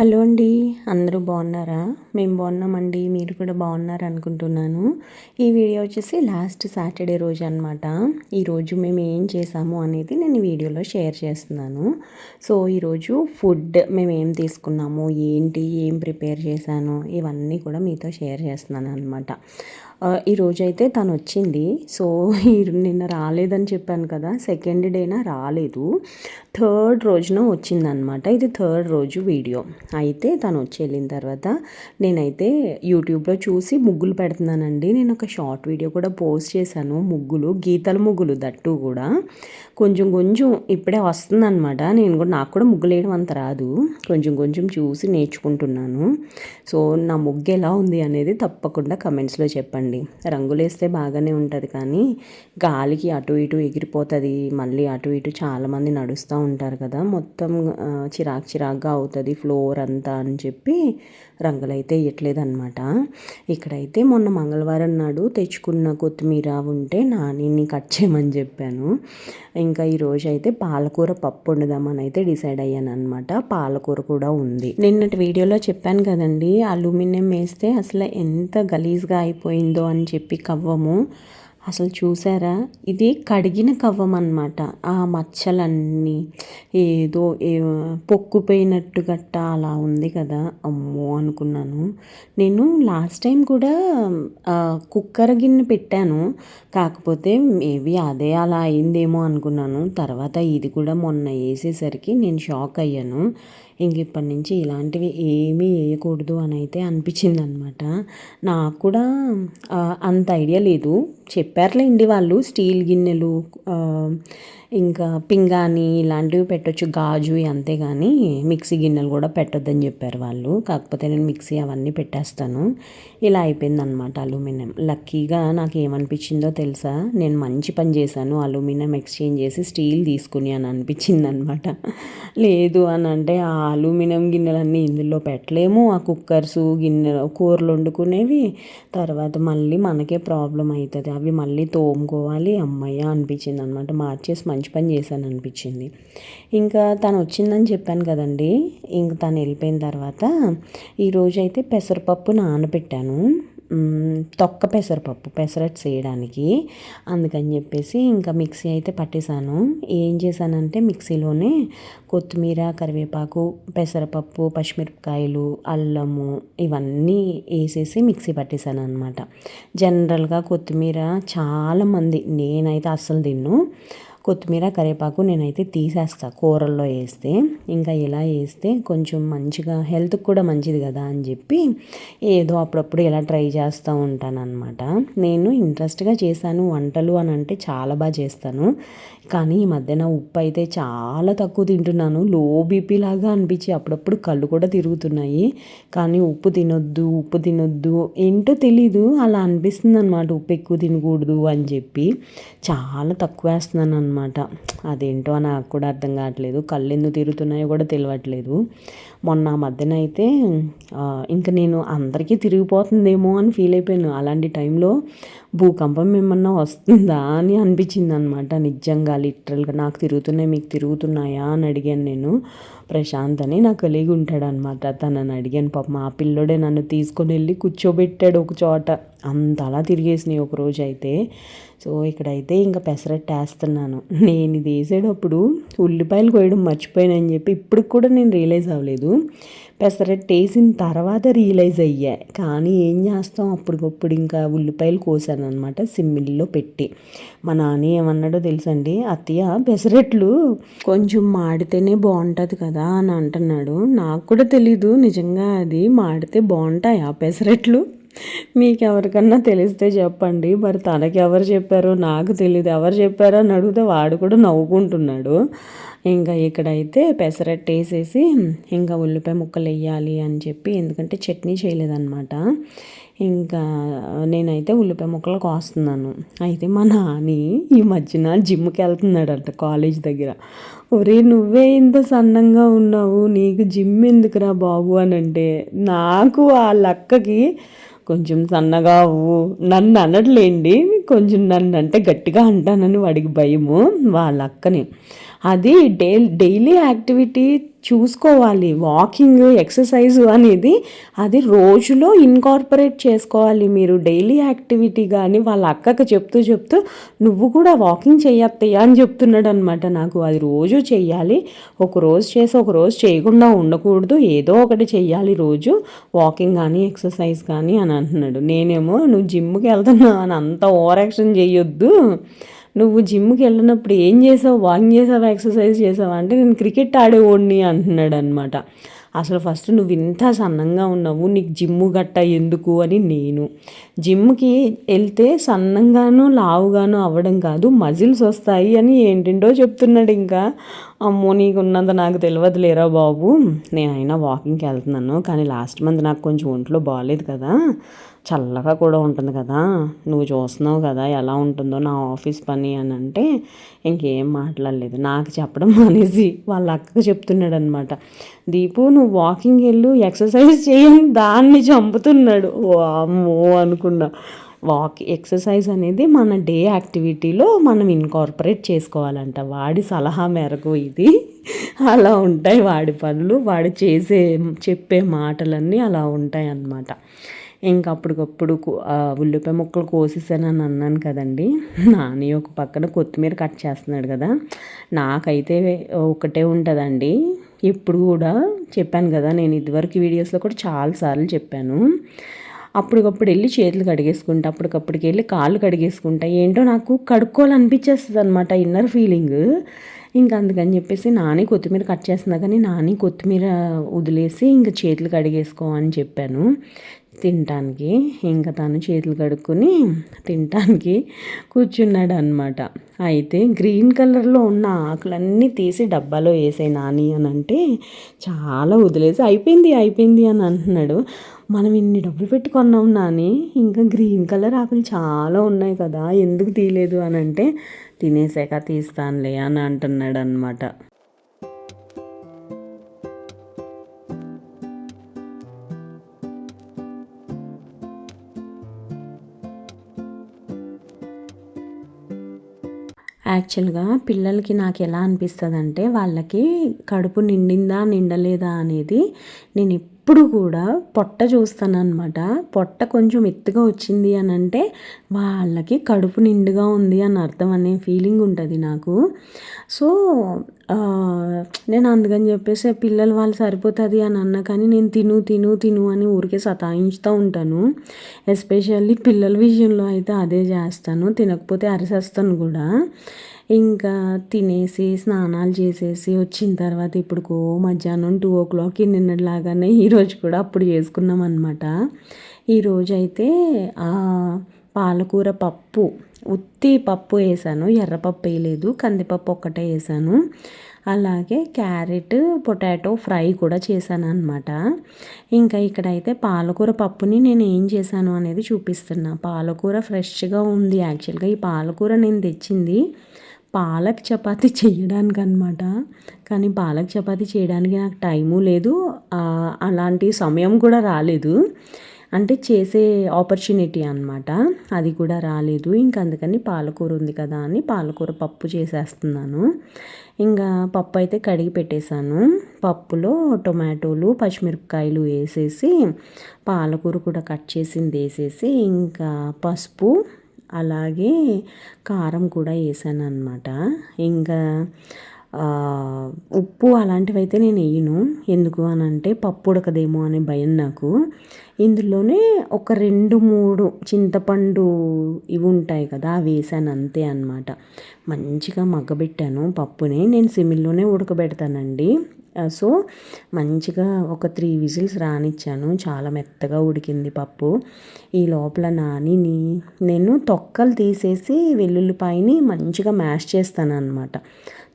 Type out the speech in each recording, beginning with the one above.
Hello అండి అందరూ బాగున్నారా? మేము బాగున్నామండి మీరు కూడా బాగున్నారు అనుకుంటున్నాను. ఈ వీడియో వచ్చేసి లాస్ట్ సాటర్డే రోజు అనమాట ఈరోజు మేము ఏం చేసాము అనేది నేను ఈ వీడియోలో షేర్ చేస్తున్నాను. సో ఈరోజు ఫుడ్ మేము ఏం తీసుకున్నాము ఏంటి ఏం ప్రిపేర్ చేశాను ఇవన్నీ కూడా మీతో షేర్ చేస్తున్నాను అనమాట ఈరోజు అయితే తను వచ్చింది. సో నిన్న రాలేదని చెప్పాను కదా సెకండ్ డేనా రాలేదు. థర్డ్ రోజున వచ్చిందనమాట ఇది థర్డ్ రోజు వీడియో. అయితే తను వచ్చి వెళ్ళిన తర్వాత నేనైతే యూట్యూబ్లో చూసి ముగ్గులు పెడుతున్నానండి. నేను ఒక షార్ట్ వీడియో కూడా పోస్ట్ చేశాను. ముగ్గులు గీతల ముగ్గులు దట్టు కూడా. కొంచెం కొంచెం ఇప్పుడే వస్తుందన్నమాట. నేను కూడా నాకు కూడా ముగ్గులు వేయడం అంత రాదు. కొంచెం కొంచెం చూసి నేర్చుకుంటున్నాను. సో నా ముగ్గు ఎలా ఉంది అనేది తప్పకుండా కమెంట్స్లో చెప్పండి. రంగులు వేస్తే బాగానే ఉంటుంది కానీ గాలికి అటు ఇటు ఎగిరిపోతుంది. మళ్ళీ అటు ఇటు చాలామంది నడుస్తూ ఉంటారు కదా మొత్తం చిరాకు చిరాకుగా అవుతుంది ఫ్లోర్ అంతా అని చెప్పి రంగులు అయితే వేయట్లేదు అనమాట ఇక్కడైతే మొన్న మంగళవారం నాడు తెచ్చుకున్న కొత్తిమీర ఉంటే నాని కట్ చేయమని చెప్పాను. ఇంకా ఈరోజు అయితే పాలకూర పప్పు వండుదామని అయితే డిసైడ్ అయ్యాను అనమాట పాలకూర కూడా ఉంది. నిన్నటి వీడియోలో చెప్పాను కదండి అల్యూమినియం వేస్తే అసలు ఎంత గలీజ్గా అయిపోయిందో అని చెప్పి కవ్వము. అసలు చూసారా? ఇది కడిగిన కవ్వం అనమాట ఆ మచ్చలన్నీ ఏదో ఏ పొక్కుపోయినట్టు గట్ట అలా ఉంది కదా. అమ్మో అనుకున్నాను. నేను లాస్ట్ టైం కూడా కుక్కర్ గిన్నె పెట్టాను. కాకపోతే మేబీ అదే అలా అయిందేమో అనుకున్నాను. తర్వాత ఇది కూడా మొన్న వేసేసరికి నేను షాక్ అయ్యాను. ఇంక ఇప్పటి నుంచి ఇలాంటివి ఏమీ వేయకూడదు అని అయితే అనిపించింది అనమాట నాకు కూడా అంత ఐడియా లేదు. చెప్పారులేండి వాళ్ళు స్టీల్ గిన్నెలు ఇంకా పింగాని ఇలాంటివి పెట్టొచ్చు గాజు అంతే కానీ మిక్సీ గిన్నెలు కూడా పెట్టొద్దని చెప్పారు వాళ్ళు. కాకపోతే నేను మిక్సీ అవన్నీ పెట్టేస్తాను. ఇలా అయిపోయింది అనమాట అల్యూమినియం. లక్కీగా నాకు ఏమనిపించిందో తెలుసా? నేను మంచి పని చేశాను. అల్యూమినియం ఎక్స్చేంజ్ చేసి స్టీల్ తీసుకుని అని అనిపించింది అనమాట లేదు అని అంటే ఆ అల్యూమినియం గిన్నెలన్నీ ఇందులో పెట్టలేము. ఆ కుక్కర్స్ గిన్నె కూరలు వండుకునేవి తర్వాత మళ్ళీ మనకే ప్రాబ్లం అవుతుంది. అవి మళ్ళీ తోముకోవాలి. అమ్మయ్య అనిపించింది అనమాట మార్చేసి మంచి పని చేశాను అనిపించింది ఇంకా తను వచ్చిందని చెప్పాను కదండి. ఇంక తను వెళ్ళిపోయిన తర్వాత ఈరోజు అయితే పెసరపప్పు నానబెట్టాను. తొక్క పెసరపప్పు పెసరట్ చేయడానికి. అందుకని చెప్పేసి ఇంకా మిక్సీ అయితే పట్టేశాను. ఏం చేశానంటే మిక్సీలోనే కొత్తిమీర కరివేపాకు పెసరపప్పు పచ్చిమిరపకాయలు అల్లము ఇవన్నీ వేసేసి మిక్సీ పట్టేశాను అనమాట జనరల్గా కొత్తిమీర చాలామంది నేనైతే అస్సలు తిన్ను. కొత్తిమీర కరివేపాకు నేనైతే తీసేస్తా కూరల్లో వేస్తే. ఇంకా ఇలా వేస్తే కొంచెం మంచిగా హెల్త్కి కూడా మంచిది కదా అని చెప్పి ఏదో అప్పుడప్పుడు ఇలా ట్రై చేస్తూ ఉంటానన్నమాట. నేను ఇంట్రెస్ట్గా చేశాను వంటలు అని అంటే చాలా బాగా చేస్తాను. కానీ ఈ మధ్యన ఉప్పు అయితే చాలా తక్కువ తింటున్నాను. లో బీపీ లాగా అనిపించి అప్పుడప్పుడు కళ్ళు కూడా తిరుగుతున్నాయి. కానీ ఉప్పు తినొద్దు ఉప్పు తినొద్దు ఏంటో తెలీదు. అలా అనిపిస్తుంది అనమాట ఉప్పు ఎక్కువ తినకూడదు అని చెప్పి. చాలా తక్కువ వేస్తున్నాను అనమాట అదేంటో నాకు కూడా అర్థం కావట్లేదు. కళ్ళు ఎందుకు తిరుగుతున్నాయో కూడా తెలియట్లేదు మొన్న మధ్యన అయితే ఇంకా నేను అందరికీ తిరిగిపోతుందేమో అని ఫీల్ అయిపోయాను. అలాంటి టైంలో భూకంపం ఏమన్నా వస్తుందా అని అనిపించింది అనమాట నిజంగా లిటరల్గా నాకు తిరుగుతున్నాయి మీకు తిరుగుతున్నాయా అని అడిగాను నేను. ప్రశాంత్ అని నాకు కలిగి ఉంటాడనమాట తనని అడిగాను పాప మా పిల్లోడే నన్ను తీసుకొని వెళ్ళి కూర్చోబెట్టాడు ఒక చోట. అంతలా తిరిగేసినాయి ఒక రోజు అయితే. సో ఇక్కడైతే ఇంకా పెసరట్టు వేస్తున్నాను. నేను ఇది వేసేటప్పుడు ఉల్లిపాయలు కోయడం మర్చిపోయానని చెప్పి ఇప్పుడు కూడా నేను రియలైజ్ అవ్వలేదు. పెసరెట్టేసిన తర్వాత రియలైజ్ అయ్యా. కానీ ఏం చేస్తాం? అప్పటికప్పుడు ఇంకా ఉల్లిపాయలు కోసాను అనమాట సిమ్మిల్లో పెట్టి. మా నాన్న ఏమన్నాడో తెలుసండి? అత్తయ్య పెసరట్లు కొంచెం మాడితేనే బాగుంటుంది కదా అని అంటున్నాడు. నాకు కూడా తెలీదు. నిజంగా అది మాడితే బాగుంటాయి ఆ పెసరట్లు? మీకు ఎవరికన్నా తెలిస్తే చెప్పండి. మరి తనకి ఎవరు చెప్పారో నాకు తెలియదు ఎవరు చెప్పారో అని అడిగితే వాడు కూడా నవ్వుకుంటున్నాడు. ఇంకా ఇక్కడైతే పెసరట్టు వేసేసి ఇంకా ఉల్లిపాయ ముక్కలు వేయాలి అని చెప్పి ఎందుకంటే చట్నీ చేయలేదన్నమాట. ఇంకా నేనైతే ఉల్లిపాయ ముక్కలు కోస్తున్నాను. అయితే మా నాని ఈ మధ్యన జిమ్కి వెళ్తున్నాడంట కాలేజ్ దగ్గర. ఒరే నువ్వే ఇంత సన్నంగా ఉన్నావు. నీకు జిమ్ ఎందుకురా బాబు? అని అంటే నాకు ఆ లక్కకి కొంచెం సన్నగా అవ్వు నన్ను అనట్లేండి కొంచెం నన్ను అంటే గట్టిగా అంటానని వాడికి భయము వాళ్ళ అక్కని. అది డే డైలీ యాక్టివిటీ చూసుకోవాలి. వాకింగ్ ఎక్సర్సైజ్ అనేది అది రోజులో ఇన్కార్పొరేట్ చేసుకోవాలి. మీరు డైలీ యాక్టివిటీ కానీ వాళ్ళ అక్కకి చెప్తూ చెప్తూ నువ్వు కూడా వాకింగ్ చేయత్తయ్యా అని చెప్తున్నాడు అనమాట నాకు. అది రోజు చెయ్యాలి. ఒక రోజు చేసి ఒక రోజు చేయకుండా ఉండకూడదు. ఏదో ఒకటి చెయ్యాలి రోజు. వాకింగ్ కానీ ఎక్సర్సైజ్ కానీ అని అంటున్నాడు. నేనేమో నువ్వు జిమ్కి వెళ్తున్నావు అని అంత ఓవర్ యాక్షన్ చేయొద్దు నువ్వు జిమ్కి వెళ్ళినప్పుడు ఏం చేసావు? వాకింగ్ చేసావా? ఎక్సర్సైజ్ చేసావా? అంటే నేను క్రికెట్ ఆడేవాడిని అంటున్నాడు అనమాట అసలు ఫస్ట్ నువ్వు ఇంత సన్నంగా ఉన్నావు నీకు జిమ్ గట్ట ఎందుకు? అని నేను. జిమ్కి వెళ్తే సన్నంగాను లావుగాను అవ్వడం కాదు మజిల్స్ వస్తాయి అని ఏంటింటో చెప్తున్నాడు ఇంకా. అమ్మో నీకున్నంత నాకు తెలియదు లేరా బాబు నేనైనా వాకింగ్కి వెళ్తున్నాను కానీ లాస్ట్ మంత్ నాకు కొంచెం ఒంట్లో బాగాలేదు కదా. చల్లగా కూడా ఉంటుంది కదా. నువ్వు చూస్తున్నావు కదా ఎలా ఉంటుందో నా ఆఫీస్ పని అని అంటే ఇంకేం మాట్లాడలేదు. నాకు చెప్పడం అనేసి వాళ్ళ అక్కకు చెప్తున్నాడు అనమాట దీపు నువ్వు వాకింగ్ వెళ్ళు ఎక్సర్సైజ్ చేయని దాన్ని చంపుతున్నాడు. ఓ అమ్మో అనుకున్నా. వాక్ ఎక్సర్సైజ్ అనేది మన డే యాక్టివిటీలో మనం ఇన్కార్పొరేట్ చేసుకోవాలంట. వాడి సలహా మేరకు ఇది. అలా ఉంటాయి వాడి పనులు వాడు చేసే చెప్పే మాటలన్నీ అలా ఉంటాయి అన్నమాట ఇంకా అప్పటికప్పుడు ఉల్లిపాయ ముక్కలు కోసేసానని అన్నాను కదండి. నాని ఒక పక్కన కొత్తిమీర కట్ చేస్తున్నాడు కదా. నాకైతే ఒకటే ఉంటుందండి. ఇప్పుడు కూడా చెప్పాను కదా నేను ఇదివరకు వీడియోస్లో కూడా చాలాసార్లు చెప్పాను. అప్పటికప్పుడు వెళ్ళి చేతులు కడిగేసుకుంటా అప్పటికప్పటికి వెళ్ళి కాళ్ళు కడిగేసుకుంటా ఏంటో నాకు కడుక్కోవాలనిపించేస్తుంది అనమాట ఇన్నర్ ఫీలింగ్ ఇంకా అందుకని చెప్పేసి నాని కొత్తిమీర కట్ చేస్తున్నా కానీ నాని కొత్తిమీర వదిలేసి ఇంకా చేతులు కడిగేసుకో అని చెప్పాను. తినటానికి ఇంకా తను చేతులు కడుక్కొని తినటానికి కూర్చున్నాడు అనమాట అయితే గ్రీన్ కలర్లో ఉన్న ఆకులన్నీ తీసి డబ్బాలో వేసాయి నాని అని అంటే చాలా వదిలేసి అయిపోయింది అయిపోయింది అని అంటున్నాడు. మనం ఇన్ని డబ్బులు పెట్టుకున్నాం నాని ఇంకా గ్రీన్ కలర్ ఆకులు చాలా ఉన్నాయి కదా ఎందుకు తీయలేదు అని అంటే తినేసాక తీస్తానులే అని అంటున్నాడు అనమాట యాక్చువల్గా పిల్లలకి నాకు ఎలా అనిపిస్తుంది అంటే వాళ్ళకి కడుపు నిండిందా నిండలేదా అనేది నేను ఎప్పుడు కూడా పొట్ట చూస్తాను అనమాట పొట్ట కొంచెం ఎత్తుగా వచ్చింది అని అంటే వాళ్ళకి కడుపు నిండుగా ఉంది అని అర్థం అనే ఫీలింగ్ ఉంటుంది నాకు. సో నేను అందుకని చెప్పేసి పిల్లలు వాళ్ళు సరిపోతుంది అని అన్నా కానీ నేను తిను తిను తిను అని ఊరికే సతాయించుతూ ఉంటాను. ఎస్పెషల్లీ పిల్లల విషయంలో అయితే అదే చేస్తాను. తినకపోతే అరిసేస్తాను కూడా. ఇంకా తినేసి స్నానాలు చేసేసి వచ్చిన తర్వాత ఇప్పుడు మధ్యాహ్నం టూ ఓ క్లాక్కి నిన్నలాగానే ఈరోజు కూడా అప్పుడు చేసుకున్నాం అనమాట ఈరోజు అయితే పాలకూర పప్పు ఉత్తి పప్పు వేసాను. ఎర్రపప్పు వేయలేదు. కందిపప్పు ఒక్కటే వేసాను. అలాగే క్యారెట్ పొటాటో ఫ్రై కూడా చేశాను అనమాట ఇంకా ఇక్కడైతే పాలకూర పప్పుని నేను ఏం చేశాను అనేది చూపిస్తున్నా. పాలకూర ఫ్రెష్గా ఉంది. యాక్చువల్గా ఈ పాలకూర నేను తెచ్చింది పాలక్ చపాతి చేయడానికి అనమాట కానీ పాలక్ చపాతి చేయడానికి నాకు టైము లేదు. అలాంటి సమయం కూడా రాలేదు. అంటే చేసే ఆపర్చునిటీ అనమాట అది కూడా రాలేదు. ఇంకా అందుకని పాలకూర ఉంది కదా అని పాలకూర పప్పు చేసేస్తున్నాను. ఇంకా పప్పు అయితే కడిగి పెట్టేశాను. పప్పులో టొమాటోలు పచ్చిమిరపకాయలు వేసేసి పాలకూర కూడా కట్ చేసింది వేసేసి ఇంకా పసుపు అలాగే కారం కూడా వేసాను అనమాట ఇంకా ఉప్పు అలాంటివి అయితే నేను వేయను. ఎందుకు అని అంటే పప్పు ఉడకదేమో అనే భయం నాకు. ఇందులోనే ఒక రెండు మూడు చింతపండు ఇవి ఉంటాయి కదా అవి వేసాను అంతే అనమాట మంచిగా మగ్గబెట్టాను పప్పుని. నేను సిమిల్లోనే ఉడకబెడతానండి. సో మంచిగా ఒక త్రీ విజిల్స్ రానిచ్చాను. చాలా మెత్తగా ఉడికింది పప్పు. ఈ లోపల నానిని నేను తొక్కలు తీసేసి వెల్లుల్లిపాయని మంచిగా మ్యాష్ చేస్తాను అనమాట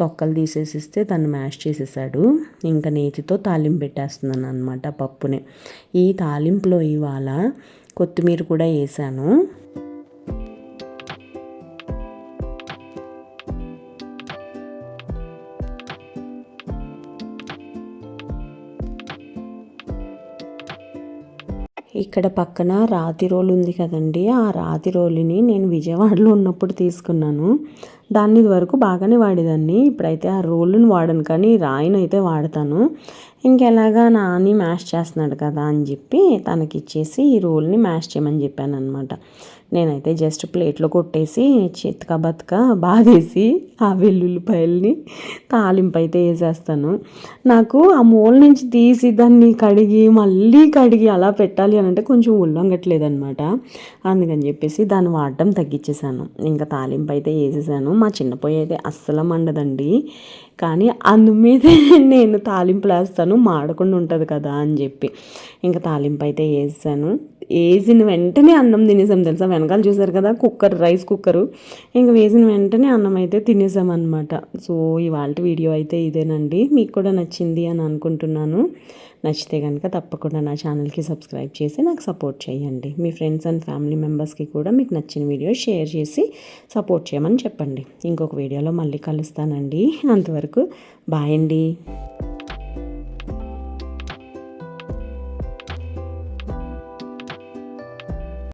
తొక్కలు తీసేసిస్తే తను మ్యాష్ చేసేసాడు. ఇంకా నేతితో తాలింపు పెట్టేస్తున్నాను అనమాట పప్పుని. ఈ తాలింపులో ఇవాళ కొత్తిమీర కూడా వేసాను. ఇక్కడ పక్కన రాతి రోలు ఉంది కదండి. ఆ రాతి రోలుని నేను విజయవాడలో ఉన్నప్పుడు తీసుకున్నాను. దాన్ని వరకు బాగానే వాడేదాన్ని. ఇప్పుడైతే ఆ రోలుని వాడను కానీ రాయిని అయితే వాడతాను. ఇంకెలాగా నాని మ్యాష్ చేస్తున్నాడు కదా అని చెప్పి తనకి ఇచ్చేసి ఈ రోల్ని మ్యాష్ చేయమని చెప్పాను అనమాట నేనైతే జస్ట్ ప్లేట్లో కొట్టేసి చితక బతక బాగేసి ఆ వెల్లుల్లిపాయల్ని తాలింపు అయితే వేసేస్తాను. నాకు ఆ మూల నుంచి తీసి దాన్ని కడిగి మళ్ళీ కడిగి అలా పెట్టాలి అని అంటే కొంచెం ఉల్లంగట్లేదనమాట అందుకని చెప్పేసి దాన్ని వాడటం తగ్గించేసాను ఇంకా తాలింపు అయితే వేసేసాను. మా చిన్న పొయ్యి అయితే అస్సలు మండదండి. కానీ అందు మీదే నేను తాలింపు వేస్తాను మాడకుండా ఉంటుంది కదా అని చెప్పి. ఇంకా తాలింపు అయితే వేసాను వేసిన వెంటనే అన్నం తినేసాం తెలుసా? వెనకాల చూసారు కదా కుక్కర్ రైస్ కుక్కరు. ఇంకా వేసిన వెంటనే అన్నం అయితే తినేసాం అనమాట సో ఇవాళ వీడియో అయితే ఇదేనండి. మీకు కూడా నచ్చింది అని అనుకుంటున్నాను. నచ్చితే కనుక తప్పకుండా నా ఛానల్కి సబ్స్క్రైబ్ చేసి నాకు సపోర్ట్ చేయండి. మీ ఫ్రెండ్స్ అండ్ ఫ్యామిలీ మెంబర్స్కి కూడా మీకు నచ్చిన వీడియో షేర్ చేసి సపోర్ట్ చేయమని చెప్పండి. ఇంకొక వీడియోలో మళ్ళీ కలుస్తానండి. అంతవరకు బాయ్ అండి.